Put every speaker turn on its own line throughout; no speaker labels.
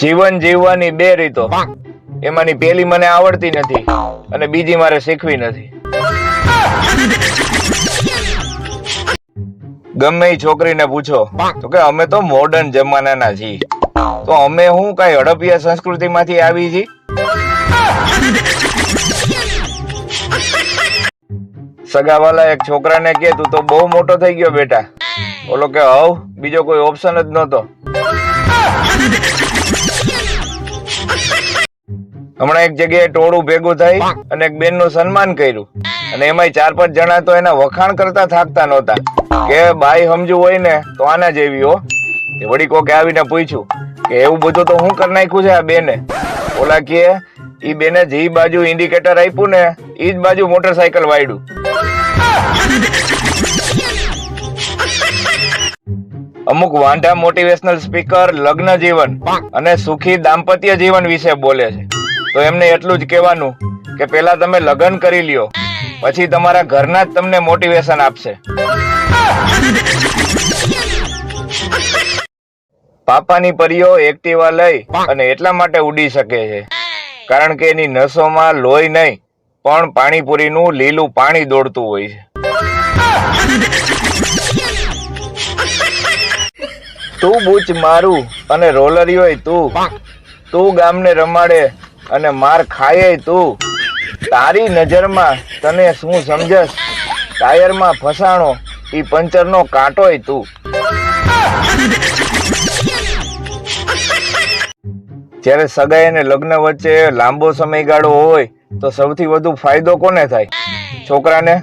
જીવન જીવવાની બે રીતો. એમાંની પેલી મને આવડતી નથી અને બીજી મારે શીખવી નથી. ગમે એ છોકરીને પૂછો તો કે અમે તો મોડર્ન જમાનાના છીએ. તો અમે હું કઈ હડપિયા સંસ્કૃતિમાંથી આવી છીએ સગાવાલા એક છોકરાને કે તું તો બહુ મોટો થઈ ગયો બેટા. ઓલો કે હવ બીજો કોઈ ઓપ્શન જ નહોતો. હમણાં એક જગ્યાએ ટોળું ભેગું થઈ અને એક બેનનું સન્માન કર્યું. અને એમાંય ચાર પાંચ જણા તો એના વખાણ કરતા થાકતા નહોતા. કે બાઈ સમજુ હોય ને તો આના જેવી હો. તે વળી કોકે આવીને પૂછ્યું કે એવું બધું તો હું કરી નાખ્યું છે આ બેને? ઓલા કે, ઈ બેને જે બાજુ ઇન્ડિકેટર આપ્યું ને, ઈ જ બાજુ મોટરસાયકલ વાયડું. અમુક વાંઢા મોટિવેશનલ સ્પીકર લગ્ન જીવન અને સુખી દાંપત્ય જીવન વિશે બોલે છે. તો એમને એટલું જ કહેવાનું કે પેલા તમે લગ્ન કરી લ્યો પછી તમારા ઘરના જ તમને મોટિવેશન આપશે. પાપાની પરીઓ એક્ટિવા લઈ અને એટલા માટે ઉડી શકે છે. કારણ કે એની નસોમાં લોહી નહીં પણ પાણીપુરીનું લીલું પાણી દોડતું હોય છે. તું બૂચ મારું અને રોલરિયોય તું. તું ગામને રમાડે અને માર ખાયે તું. તારી નજરમાં તને શું સમજસ ટાયરમાં ફસાણો ઈ પંચરનો કાંટોય તું. જ્યારે સગાઈ અને લગ્ન વચ્ચે લાંબો સમયગાળો હોય તો સૌથી વધુ ફાયદો કોને થાય? છોકરાને?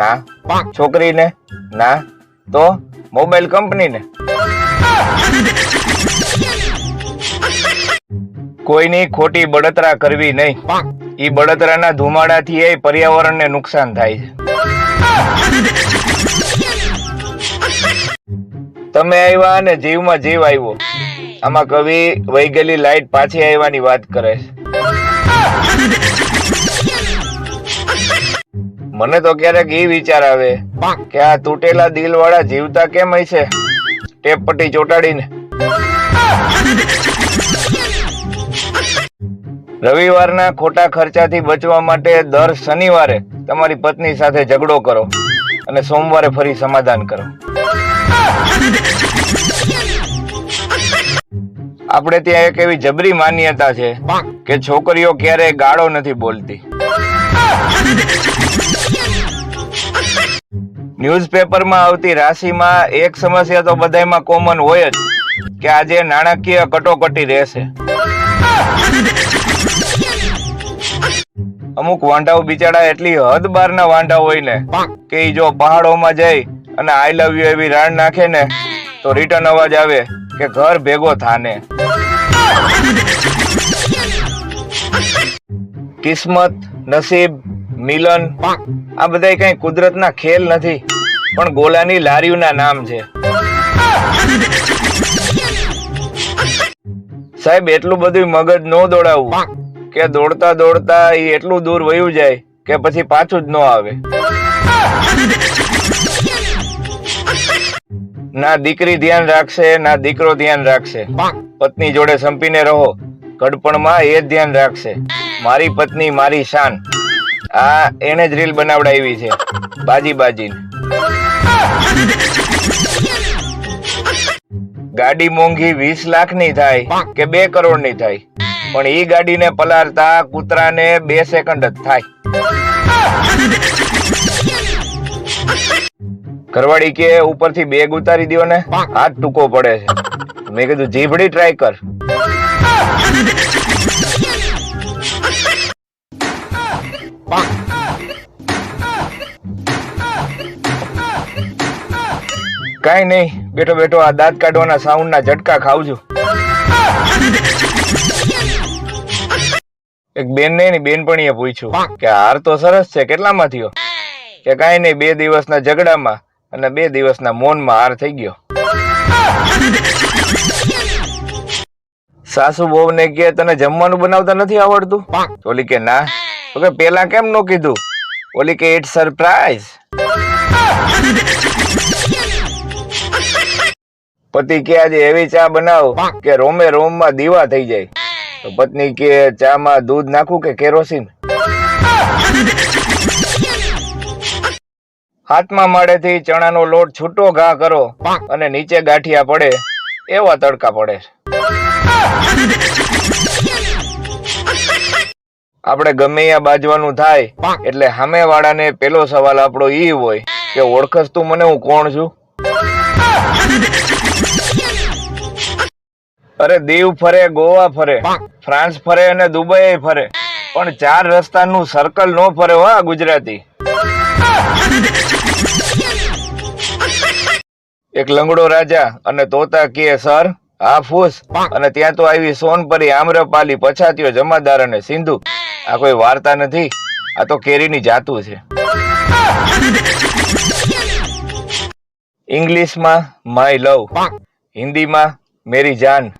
ના. છોકરીને? ના. તો? મોબાઈલ કંપનીને? કોઈની ખોટી બળતરા કરવી નહીં. ઈ બળતરાના ધુમાડાથી એ પર્યાવરણને નુકસાન થાય છે. તમે આવ્યા અને જીવમાં જીવ આવ્યો. આમાં કવિ વહી ગયેલી લાઈટ પાછી આવવાની વાત કરે છે. મને તો ક્યારેક એ વિચાર આવે કે આ તૂટેલા દિલ વાળા જીવતા કેમ હશે? ટેપ પટ્ટી ચોટાડીને. રવિવારના ખોટા ખર્ચાથી બચવા માટે દર શનિવારે તમારી પત્ની સાથે ઝઘડો કરો અને સોમવારે ફરી સમાધાન કરો. આપણે ત્યાં એક એવી જબરી માન્યતા છે કે છોકરીઓ ક્યારેય ગાળો નથી બોલતી. ન્યૂઝપેપરમાં આવતી રાશિમાં એક સમસ્યા તો બધામાં કોમન હોય જ, કે આજે નાણાકીય કટોકટી રહેશે. અમુક વાંઢાઓ બિચારા એટલી હદ બારના વાંઢા હોય ને, કે જો પહાડોમાં જઈ અને આઈ લવ યુ એવી રાણ નાખે ને, તો રિટર્ન અવાજ આવે કે ઘર ભેગો થાને. કિસ્મત, નસીબ મિલન. આ બધા કઈ કુદરતના ખેલ નથી, પણ ગોલાની લારીઓના નામ છે. સાહેબ, એટલું બધું મગજ ન દોડાવવું. કે દોડતા દોડતા એ એટલું દૂર વયું જાય કે પછી પાછું જ ન આવે. ના દીકરી ધ્યાન રાખશે, ના દીકરો ધ્યાન રાખશે. પત્ની જોડે સંપીને રહો ઘડપણમાં એ જ ધ્યાન રાખશે. મારી પત્ની મારી શાન. આ એને જ રીલ બનાવડાવી છે. બાજી બાજી ગાડી મોંઘી વીસ લાખની થાય કે બે કરોડની થાય. પણ ઈ ગાડીને પલારતા કૂતરાને બે સેકન્ડ જ થાય. ઘરવાળી કે ઉપરથી બેગ ઉતારી દો ને, હાથ ટૂંકો પડે છે. મેં કીધું, જીભડી ટ્રાય કર. કાઈ નહીં. બેઠો બેઠો આ દાંત કાઢવાના સાઉન્ડ ના ઝટકા ખાવજો એક બેન ને એની બેનપણીએ પૂછ્યું કે હાર તો સરસ છે, કેટલામાં થયો? કે કાઈ નહીં, બે દિવસના ઝઘડામાં અને બે દિવસના મૌનમાં હાર થઈ ગયો. સાસુ બહુ ને કે, તને જમવાનું બનાવતા નથી આવડતું? ઓલી કે, ના. પેલા કેમ નો કીધું? ઓલી કે ઇટ સરપ્રાઈઝ પતિ કે આજે એવી ચા બનાવ કે રોમે રોમમાં દીવા થઈ જાય. તો પત્ની કે ચામાં દૂધ નાખું કે કેરોસીન? હાથમાં માળેથી ચણાનો લોટ છૂટો ઘા કરો અને નીચે ગાંઠિયા પડે એવા તડકા પડે. આપણે ગમે ત્યાં બાજવાનું થાય એટલે સામે વાળાને પેલો સવાલ આપણો ઈ હોય કે ઓળખસ તું મને હું કોણ છું? અરે દીવ ફરે ગોવા ફરે ફ્રાન્સ ફરે અને દુબઈ ફરે. પણ ચાર રસ્તાનું સર્કલ નો ફરે હો આ ગુજરાતી. એક લંગડો રાજા અને તોતા કે સર હા અને ત્યાં તો આવી સોનપરી આમ્રપાલી પછાતીઓ જમાદાર અને સિંધુ. આ કોઈ વાર્તા નથી. આ તો કેરીની જાતું છે. ઇંગ્લિશમાં માય લવ. હિન્દીમાં મેરી જાન.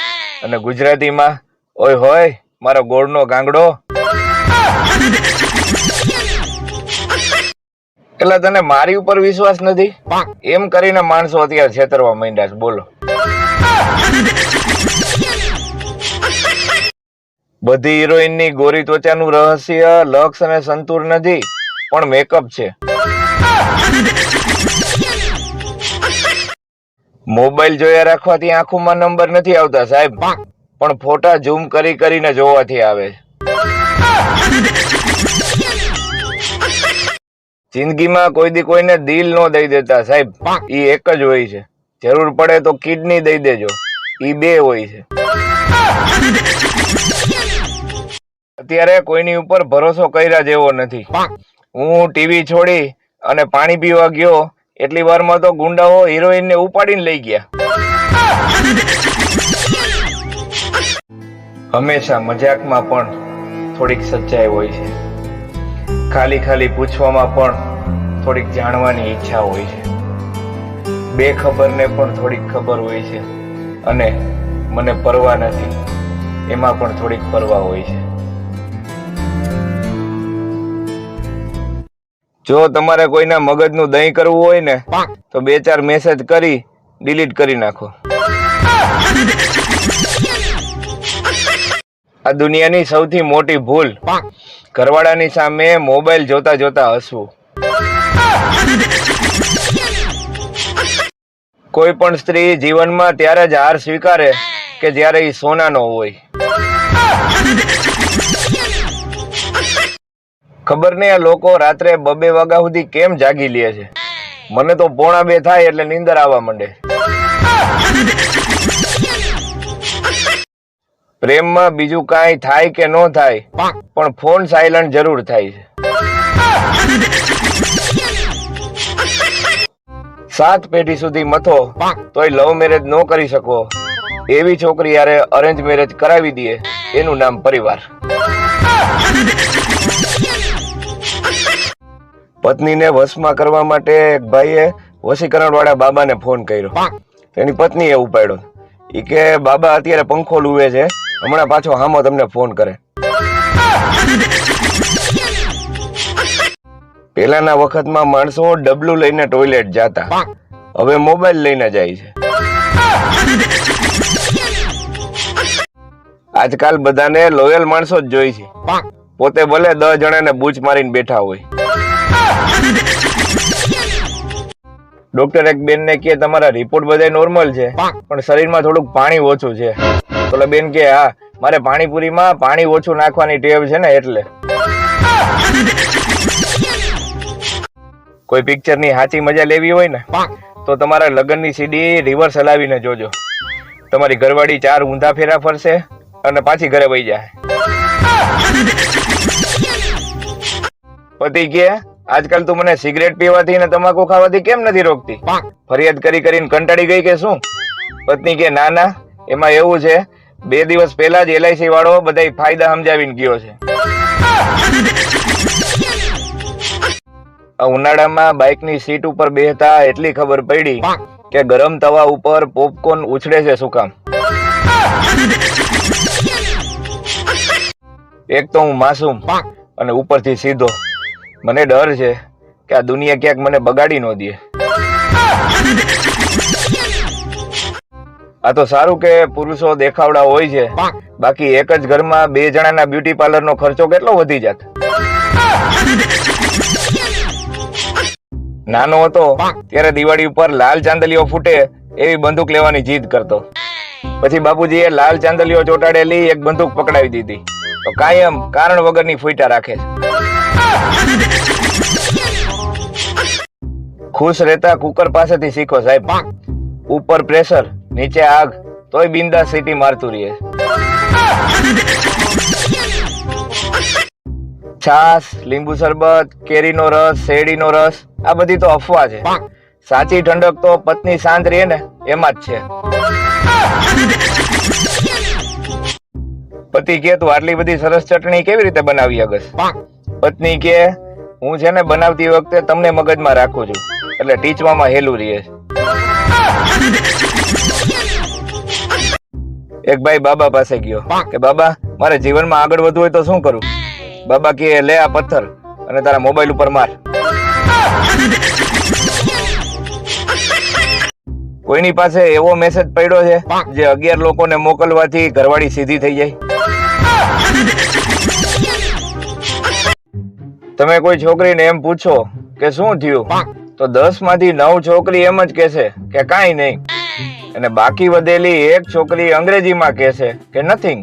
અને ગુજરાતીમાં, ઓય હોય, મારો ગોળનો ગાંગડો. એટલે તને મારી ઉપર વિશ્વાસ નથી? એમ કરીને માણસો અત્યારે છેતરવા માંડ્યા છે. બોલો. બધી હિરોઈનની ગોરી ત્વચાનું રહસ્ય, લક્ષ અને સંતુર નથી, પણ મેકઅપ છે. મોબાઈલ જોયા રાખવાથી આંખોમાં નંબર નથી આવતા સાહેબ. પણ ફોટા ઝૂમ કરી કરીને જોવાથી આવે. જિંદગીમાં કોઈ દી કોઈને દિલ નો દઈ દેતા સાહેબ. ઈ એક જ હોય છે. જરૂર પડે તો કિડની દઈ દેજો. ઈ બે હોય છે. અત્યારે કોઈની ઉપર ભરોસો કર્યા જેવો નથી. હું ટીવી છોડી અને પાણી પીવા ગયો એટલી વારમાં તો ગુંડાઓ હિરોઈન ને ઉપાડીને લઈ ગયા. હંમેશા મજાકમાં પણ થોડીક સચ્ચાઈ હોય છે. ખાલી ખાલી પૂછવામાં પણ થોડીક જાણવાની ઈચ્છા હોય છે. બે ખબરને પણ થોડીક ખબર હોય છે. અને મને પરવા નથી. એમાં પણ થોડીક પરવા હોય છે. જો તમારે કોઈના મગજનું દહીં કરવું હોય ને તો બે ચાર મેસેજ કરી ડિલીટ કરી નાખો. આ દુનિયાની સૌથી મોટી ભૂલ. ઘરવાળાની સામે મોબાઈલ જોતા જોતા હસવું. કોઈ પણ સ્ત્રી જીવનમાં ત્યારે જ હાર સ્વીકારે કે જ્યારે એ સોનાનો હોય. ખબર નહીં આ લોકો રાત્રે બબે વાગ્યા સુધી કેમ જાગી લે છે? મને તો પોણા બે થાય એટલે નીંદર આવવા માંડે. પ્રેમમાં બીજું કાંઈ થાય કે ન થાય, પણ ફોન સાયલન્ટ જરૂર થાય છે. સાત પેઢી સુધી મથો, તોય લવ મેરેજ ન કરી શકો. એવી છોકરી યારે અરેન્જ મેરેજ કરાવી દે, એનું નામ પરિવાર. પત્નીને વશમાં કરવા માટે એક ભાઈએ વશીકરણ વાળા બાબાને ફોન કર્યો. તેની પત્નીએ ઉપાડ્યો. ઈ કે બાબા અત્યારે પંખો લુવે છે. હમણાં પાછો હામો તમને ફોન કરે. પેલાના વખતમાં માણસો ડબલું લઈને ટોયલેટ જાતા. હવે મોબાઈલ લઈને જાય છે. આજકાલ બધાને લોયલ માણસો જ જોઈ છે. પોતે ભલે દસ જણાને બૂચ મારીને બેઠા હોય. ડોક્ટર એક બેન ને કે તમારા રિપોર્ટ બધા નોર્મલ છે પણ શરીરમાં થોડુંક પાણી ઓછું છે. તો બેન કે હા મારે પાણીપુરીમાં પાણી ઓછું નાખવાની ટેવ છે ને એટલે. કોઈ પિક્ચરની સાચી મજા લેવી હોય ને તો તમારા લગ્નની સીડી રિવર્સ હલાવીને જોજો. તમારી ઘરવાળી ચાર ઊંધા ફેરા ફરશે અને પાછી ઘરે વહી જાય. પતિ કે આજકાલ તું મને સિગરેટ પીવાથી ને તમાકુ ખાવાથી કેમ નથી રોકતી? ફરિયાદ કરી કરીને કંટાળી ગઈ કે શું? પત્ની કે ના ના એમાં એવું છે બે દિવસ પહેલા જ એલઆઈસી વાળો બધા ફાયદા સમજાવીને ગયો છે. ઉનાળામાં બાઇકની સીટ ઉપર બેહતા એટલી ખબર પડી કે ગરમ તવા ઉપર પોપકોર્ન ઉછળે છે સુકામ કામ? એક તો હું માસૂમ અને ઉપરથી સીધો. મને ડર છે કે આ દુનિયા ક્યાંક મને બગાડી ન દે. આ તો સારું કે પુરુષો દેખાવડા હોય છે. બાકી એક જ ઘરમાં બે જણાના બ્યુટી પાર્લર નો ખર્ચો કેટલો વધી જાત? નાનો હતો, ત્યારે દિવાળી ઉપર લાલ ચાંદલીઓ ફૂટે એવી બંદૂક લેવાની જીદ કરતો. પછી બાપુજીએ લાલ ચાંદલીઓ ચોંટાડેલી એક બંદૂક પકડાવી દીધી. તો કાયમ કારણ વગરની ફૂટા રાખે છે. ખુશ રહેતા કુકર પાસેથી શીખો સાહેબ. ઉપર પ્રેશર નીચે આગ, તોય બિંદા સીટી મારતું રહીએ છાસ લીંબુ શરબત, કેરીનો રસ, શેરડીનો રસ, આ બધી તો અફવા છે. સાચી ઠંડક તો પત્ની શાંત રહે ને, એમાં જ છે. પતિ કે તું આટલી બધી સરસ ચટણી કેવી રીતે બનાવી, અગસ? પત્ની કે હું છે ને બનાવતી વખતે તમને મગજમાં રાખું છું. એટલે ટીચવામાં હેલું રહે છે. એક ભાઈ બાબા પાસે ગયો કે બાબા મારે જીવનમાં આગળ વધવું હોય તો શું કરું? બાબા કે લે આ પથ્થર અને તારા મોબાઈલ ઉપર માર. કોઈની પાસે એવો મેસેજ પડ્યો છે જે અગિયાર લોકોને મોકલવાથી ઘરવાળી સીધી થઈ જાય? તમે કોઈ છોકરીને એમ પૂછો કે શું થયું તો દસમાંથી નવ છોકરી એમ જ કહેશે કે કાંઈ નહીં. અને બાકી વધેલી એક છોકરી અંગ્રેજીમાં કહેશે કે નથિંગ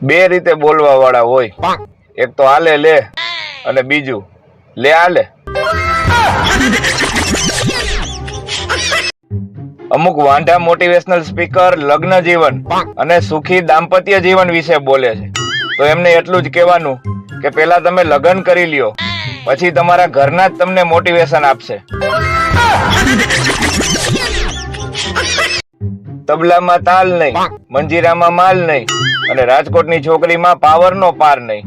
બે રીતે બોલવા વાળા હોય એક તો આલે લે અને બીજું લે આલે. અમુક વાંઢા મોટિવેશનલ સ્પીકર લગ્ન જીવન અને સુખી દાંપત્ય જીવન વિશે બોલે છે. તો એમને એટલું જ કહેવાનું કે પેલા તમે લગ્ન કરી લ્યો, પછી તમારા ઘરના જ તમને મોટિવેશન આપશે. તબલામાં તાલ નહીં, મંજીરામાં માલ નહીં અને રાજકોટની છોકરીમાં પાવરનો પાર નહીં.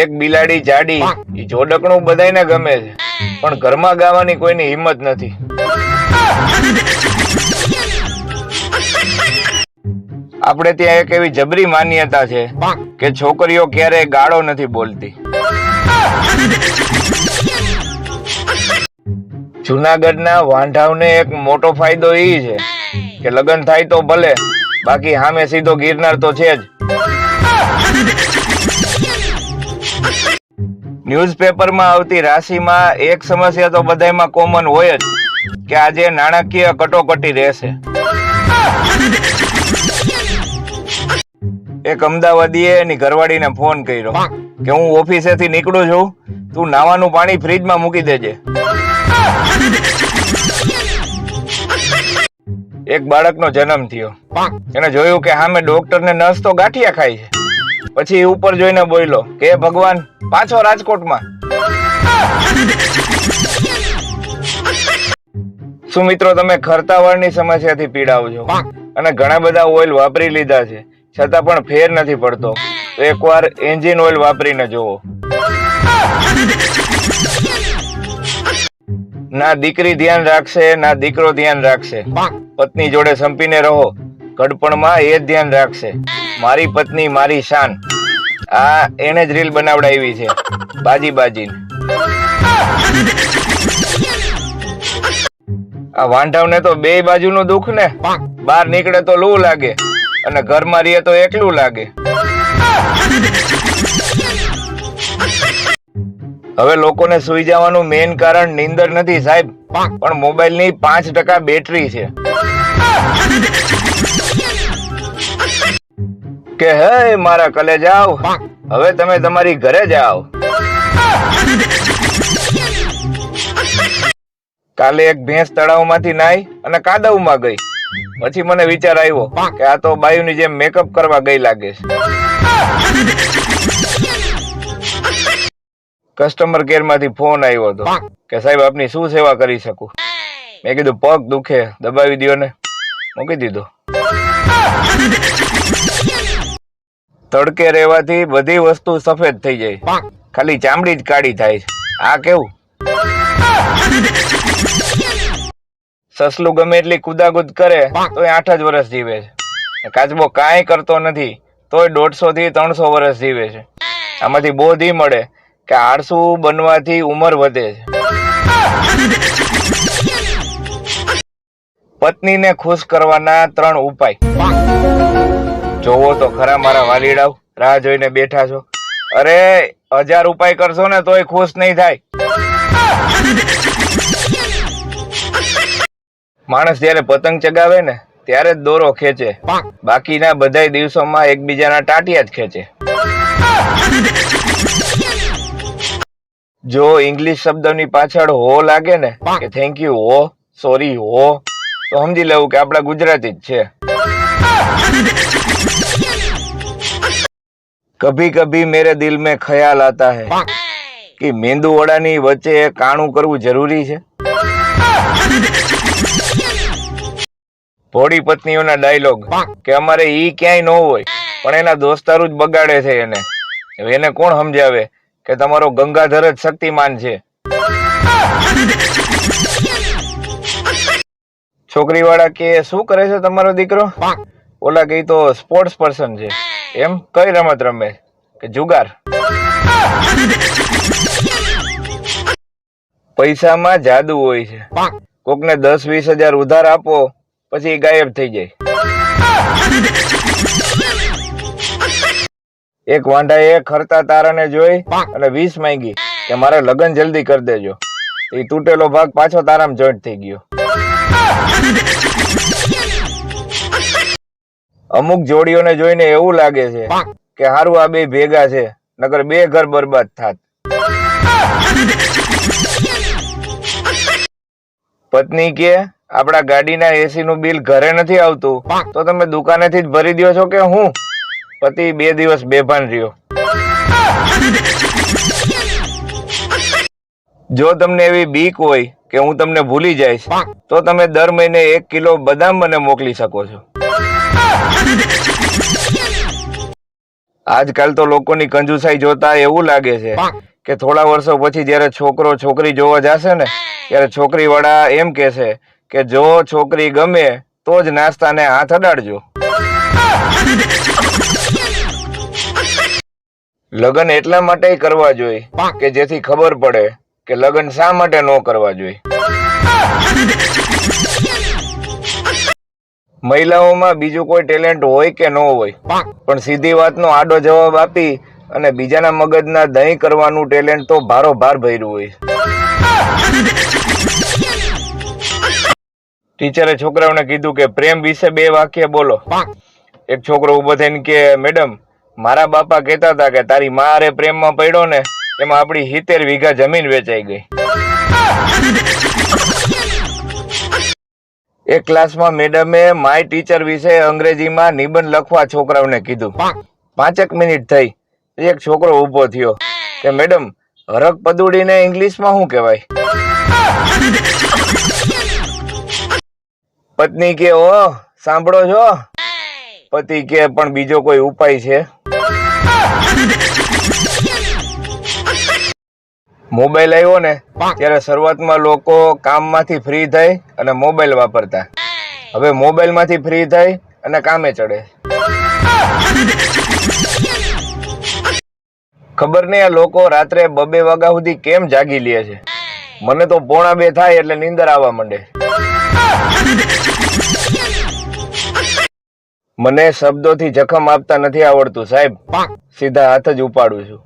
એક બિલાડી જાડી, એ જોડકણું બધાને ગમે છે. પણ ઘરમાં ગાવાની કોઈની હિંમત નથી. આપણે ત્યાં એક એવી જબરી માન્યતા છે કે છોકરીઓ ક્યારે ગાળો નથી બોલતી. જુનાગઢના વાંઢાવને એક મોટો ફાયદો એ છે કે લગ્ન થાય તો ભલે, બાકી સામે સીધો ગિરનાર તો છે જ. ન્યૂઝપેપરમાં આવતી રાશિમાં એક સમસ્યા તો બધામાં કોમન હોય જ કે આજે નાણાકીય કટોકટી રહેશે. એક અમદાવાદીએ એની ઘરવાળીને ફોન કર્યો કે હું ઓફિસેથી નીકળું છું તું નાવાનું પાણી ફ્રીજમાં મૂકી દેજે. એક બાળકનો જન્મ થયો. એને જોયું કે હામે ડોક્ટર ને નર્સ તો ગાંઠિયા ખાય છે. પછી ઉપર જોઈને બોલ્યો કે ભગવાન, પાછો રાજકોટમાં. શું મિત્રો, તમે ખરતાવાળની સમસ્યાથી પીડાવ છો અને ઘણા બધા ઓઇલ વાપરી લીધા છે. છતાં પણ ફેર નથી પડતો. એકવાર એન્જિન ઓઇલ વાપરીને જુઓ. ના દીકરી ધ્યાન રાખશે, ના દીકરો ધ્યાન રાખશે. પત્ની જોડે સંપીને રહો. ઘડપણમાં એ જ ધ્યાન રાખશે. મારી પત્ની મારી શાન. આ એને જ રીલ બનાવડાવી છે. બાજી બાજી આ વાંઢાવને તો બે બાજુનું દુઃખ ને. બહાર નીકળે તો લૂ લાગે. અને ઘરમાં રહીએ તો એકલું લાગે. હવે લોકોને સુઈ જવાનું મેઇન કારણ નીંદર નથી સાહેબ. પણ મોબાઈલની પાંચ ટકા બેટરી છે. કે હે મારા કલે જાઓ હવે તમે તમારી ઘરે જાઓ કાલે એક ભેંસ તળાવમાંથી નાઈ અને કાદવમાં ગઈ. પછી મને વિચાર આવ્યો કે આ તો બાયુની જેમ મેકઅપ કરવા ગઈ લાગે છે. કસ્ટમર કેરમાંથી ફોન આવ્યો હતો કે સાહેબ આપની શું સેવા કરી શકું? મેં કીધું પગ દુખે દબાવી દ્યો ને. મૂકી દીધો. તડકે રહેવાથી બધી વસ્તુ સફેદ થઈ જાય. ખાલી ચામડી જ કાળી થાય છે. આ કેવું? સસલું ગમે એટલી કુદાકુદ કરે તો આઠ જ વર્ષ જીવે છે. કાચબો કાંઈ કરતો નથી તોય દોઢસો થી ત્રણસો વર્ષ જીવે છે. આમાંથી બોધ ઈ મળે કે આળસુ બનવાથી ઉંમર વધે છે. પત્નીને ખુશ કરવાના ત્રણ ઉપાય. જોવો તો ખરા મારા વાલીડાઓ રાહ જોઈને બેઠા છો. અરે, હજાર ઉપાય કરશો ને તોય ખુશ નહીં થાય. માણસ જ્યારે પતંગ ચગાવે ને, ત્યારે જ દોરો ખેંચે. બાકીના બધા દિવસોમાં એકબીજાના ટાટિયા જ ખેંચે. જો ઇંગ્લિશ શબ્દની પાછળ હો લાગે ને, કે થેન્ક યુ હો સોરી હો, તો સમજી લેવું કે આપડા ગુજરાતી જ છે. કભી કભી મેરે દિલ મે ખ્યાલ આતા હૈ કે મેંદુ વડાની વચ્ચે કાણું કરવું જરૂરી છે. ભોળી પત્નીઓના ડાયલોગ કે અમારે ઈ ક્યાંય ન હોય પણ એના દોસ્તારું જ બગાડે છે એને. એને કોણ સમજાવે કે તમારો ગંગાધર જ શક્તિમાન છે? છોકરી વાળા કે શું કરે છે તમારો દીકરો? ઓલા કઈ તો સ્પોર્ટ્સ પર્સન છે. એમ કઈ રમત રમે? કે જુગાર? પૈસામાં જાદુ હોય છે. કોકને દસ, વીસ હજાર ઉધાર આપો, પછી ગાયબ થઈ જાય. એક વાંઢાએ ખરતા તારાને જોઈ અને વીસ માંગી કે મારે લગ્ન જલ્દી કરી દેજો. એ તૂટેલો ભાગ પાછો તારામાં જોઈન્ટ થઈ ગયો. અમુક જોડીઓને જોઈને એવું લાગે છે કે હારું આ બે ભેગા છે નકર બે ઘર બરબાદ થાત. પત્ની કે આપણા ગાડીના એસી નું બિલ ઘરે નથી આવતું તો તમે દુકાનેથી જ ભરી દો છો કે હું? પતિ બે દિવસ બેભાન રહ્યો. જો તમને એવી બીક હોય કે હું તમને ભૂલી જઈશ તો તમે દર મહિને એક કિલો બદામ મને મોકલી શકો છો. આજકાલ તો લોકોની કંજુસાઈ જોતા એવું લાગે છે કે થોડા વર્ષો પછી જ્યારે છોકરો છોકરી જોવા જશે ને ત્યારે છોકરી વાળા એમ કહેશે કે જો છોકરી ગમે તો જ નાસ્તાને હાથ અડાડજો. લગ્ન એટલા માટે કરવા જોઈએ કે જેથી ખબર પડે કે લગ્ન શા માટે ન કરવા જોઈએ. મહિલાઓમાં બીજું કોઈ ટેલેન્ટ હોય કે ન હોય. પણ સીધી વાતનો આડો જવાબ આપી અને બીજાના મગજના દહીં કરવાનું ટેલેન્ટ તો ભારો ભાર ભર્યું હોય. ટીચરે છોકરાઓને કીધું કે પ્રેમ વિશે બે વાક્ય બોલો. એક છોકરો ઊભો થઈને કે મેડમ, મારા બાપા કહેતા હતા કે તારી મારે પ્રેમમાં પડ્યો ને, એમાં આપણી હિતેર વીઘા જમીન વેચાઈ ગઈ. એક ક્લાસમાં મેડમે, માય ટીચર વિશે અંગ્રેજીમાં નિબંધ લખવા છોકરાઓને કીધું. પાંચેક મિનિટ થઈ. એક છોકરો ઊભો થયો કે, મેડમ હરક પદુડીને ઇંગ્લિશમાં શું કહેવાય? પત્ની કે ઓ સાંભળો છો? પતિ કે, પણ બીજો કોઈ ઉપાય છે? મોબાઈલ આવ્યો ને ત્યારે શરૂઆતમાં લોકો કામમાંથી ફ્રી થઈ અને મોબાઈલ વાપરતા. હવે મોબાઈલમાંથી ફ્રી થઈ અને કામે ચડે. ખબર નહીં આ લોકો રાત્રે બબે વાગ્યા સુધી કેમ જાગી લે છે. મને તો પોણા બે થાય એટલે નીંદર આવવા માંડે. મને શબ્દોથી જખમ આપતા નથી આવડતું સાહેબ. સીધા હાથ જ ઉપાડું છું.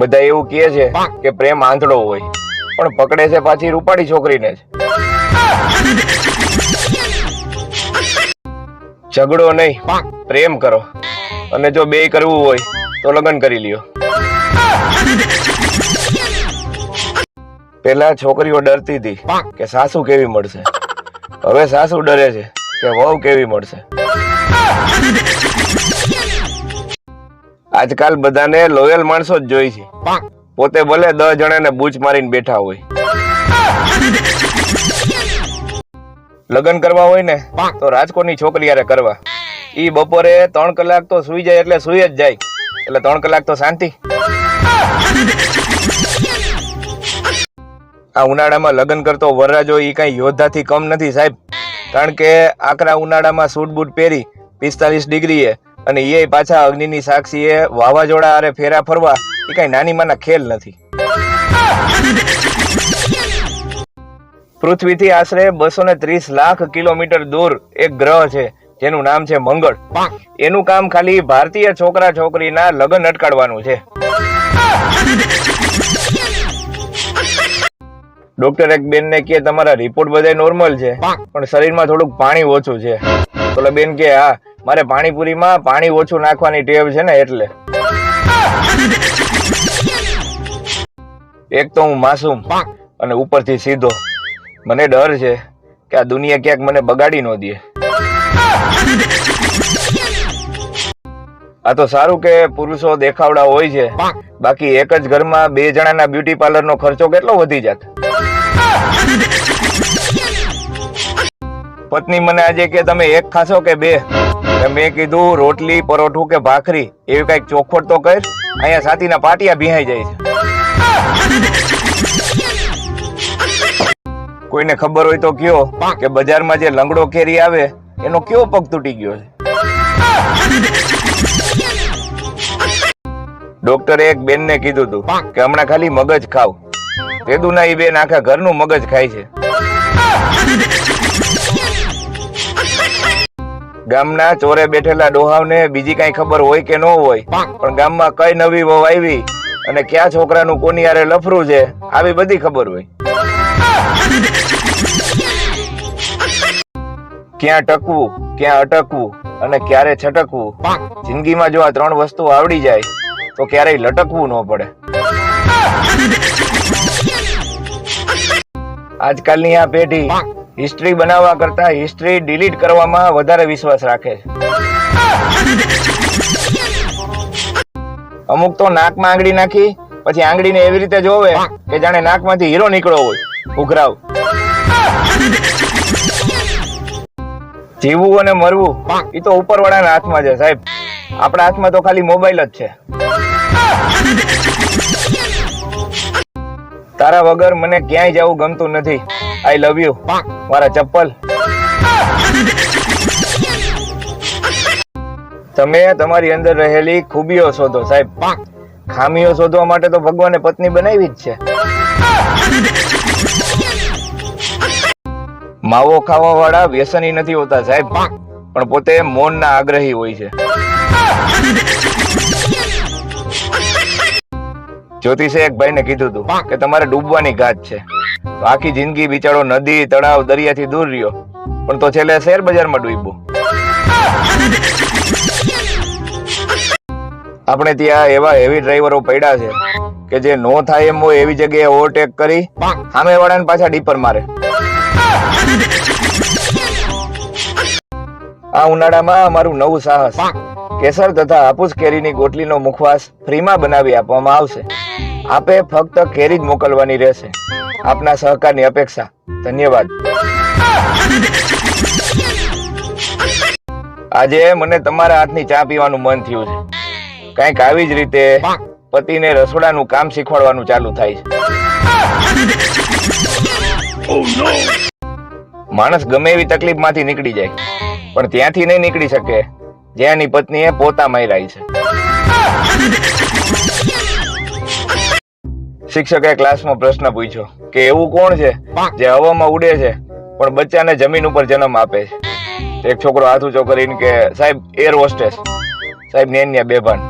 બધા એવું કહે છે કે પ્રેમ આંધળો હોય. પણ પકડે છે પાછી રૂપાળી છોકરીને જ. ઝઘડો નહીં. પ્રેમ કરો. અને જો બે કરવું હોય તો લગ્ન કરી લ્યો. પેલા છોકરીઓ ડરતી હતી કે સાસુ કેવી મળશે. હવે સાસુ ડરે છે કે વહુ કેવી મળશે. આજકાલ બધાને લોયલ માણસો જ જોઈ છે. પોતે ભલે દસ જણાને બૂચ મારીને બેઠા હોય. લગ્ન કરવા હોય ને તો રાજકોટની છોકરી યારે કરવા. ઈ બપોરે ત્રણ કલાક તો સુઈ જાય એટલે સુઈ જ જાય. એટલે ત્રણ કલાક તો શાંતિ. આ ઉનાળામાં લગ્ન કરતો વરરાજો ઈ કઈ યોદ્ધાથી કમ નથી સાહેબ. કારણ કે આકરા ઉનાળામાં સૂટ બૂટ પહેરી પિસ્તાલીસ ડિગ્રીએ અને એ પાછા અગ્નિની સાક્ષીએ વાવાઝોડા અરે ફેરા ફરવા એ કઈ નાની માના ખેલ નથી. પૃથ્વીથી આશરે બસો ને ત્રીસ લાખ કિલોમીટર દૂર એક ગ્રહ છે, જેનું નામ છે મંગળ. એનું કામ ખાલી ભારતીય છોકરા છોકરીના લગ્ન અટકાડવાનું છે. ડોક્ટર એક બેન ને કે તમારા રિપોર્ટ બધા નોર્મલ છે, પણ શરીરમાં થોડુંક પાણી ઓછું છે. તો બેન કે, હા મારે પાણીપુરીમાં પાણી ઓછું નાખવાની ટેવ છે ને એટલે. એક તો હું માસૂમ અને ઉપરથી સીધો. મને ડર છે કે આ દુનિયા ક્યાંક મને બગાડી ન દે. આ તો સારું કે પુરુષો દેખાવડા હોય છે. બાકી એક જ ઘરમાં બે જણાના બ્યુટી પાર્લર નો ખર્ચો કેટલો વધી જાત? પત્ની મને આજે કે તમે એક ખાશો કે બે? મેં કીધું રોટલી પરોઠું કે ભાખરી એવી કંઈક ચોખવટ તો કર. અહીંયા સાતીના પાટિયા ભીહાઈ જાય છે. કોઈને ખબર હોય તો કયો કે બજારમાં જે લંગડો કેરી આવે એનો કયો પગ તૂટી ગયો છે. ડોક્ટરે એક બેન ને કીધું હતું કે હમણાં ખાલી મગજ ખાવ. તેદુના ઈ બેન આખા ઘરનું મગજ ખાય છે. ગામના ચોરે બેઠેલા ડોહાવને બીજી કઈ ખબર હોય કે ન હોય. પણ ગામમાં કઈ નવી વહુ આવી અને ક્યાં છોકરાનું કોની હારે લફરું છે આવી બધી ખબર હોય. ક્યાં ટકવું ક્યાં અટકવું અને ક્યારે છટકવું. જિંદગીમાં જો આ ત્રણ વસ્તુ આવડી જાય તો ક્યારેય લટકવું ન પડે. આજકાલની આ પેઢી હિસ્ટ્રી બનાવવા કરતા હિસ્ટ્રી ડિલીટ કરવામાં વધારે વિશ્વાસ રાખે છે. અમુક તો નાકમાં આંગળી નાખી, પછી આંગળીને એવી રીતે જોવે કે જાણે નાકમાંથી હીરો નીકળ્યો હોય, ઉઘરાવ. જીવવું અને મરવું, એ તો ઉપરવાળાના હાથમાં છે સાહેબ. આપણા હાથમાં તો ખાલી મોબાઈલ જ છે. તારા વગર મને ક્યાંય જવું ગમતું નથી. આઈ લવ યુ મારા ચપ્પલ. તમે તમારી અંદર રહેલી ખૂબીઓ શોધો સાહેબ. ખામીઓ શોધવા માટે તો ભગવાને પત્ની બનાવી જ છે. માવો ખાવા વાળા વ્યસની નથી હોતા સાહેબ. પણ પોતે મૌનના આગ્રહી હોય છે. જ્યોતિષે એક ભાઈને કીધું હતું કે તમારે ડૂબવાની ગાત છે. આખી જિંદગી બિચારો નદી, તળાવ, દરિયાથી દૂર રહ્યો. પણ તો છેલ્લે શેર બજારમાં ડૂબ્યો. આપણે ત્યાં એવા હેવી ડ્રાઈવરો પડ્યા છે કે જે નો થાય એમ હોય એવી જગ્યાએ ઓવરટેક કરી સામે વાળાને પાછા ડીપર મારે. આ ઉનાળામાં અમારું નવું સાહસ. કેસર તથા હાપુસ કેરીની ગોટલીનો મુખવાસ ફ્રીમાં બનાવી આપવામાં આવશે. આપે ફક્ત કેરી જ મોકલવાની રહેશે. આપના સહકારની અપેક્ષા. ધન્યવાદ. આજે મને તમારા હાથની ચા પીવાનું મન થયું છે. કંઈક આવી જ રીતે પતિને રસોડાનું કામ શીખવાડવાનું ચાલુ થાય છે. માણસ ગમે એવી તકલીફમાંથી નીકળી જાય, પણ ત્યાંથી નહીં નીકળી શકે. જ્યાંની પત્નીએ પોતા માર્યા છે. શિક્ષકે ક્લાસમાં પ્રશ્ન પૂછ્યો કે એવું કોણ છે જે હવામાં ઉડે છે, પણ બચ્ચાને જમીન ઉપર જન્મ આપે છે? એક છોકરો હાથ ઊંચો કરીને કે, સાહેબ એર હોસ્ટેસ સાહેબ, નેન્યા બેભાન.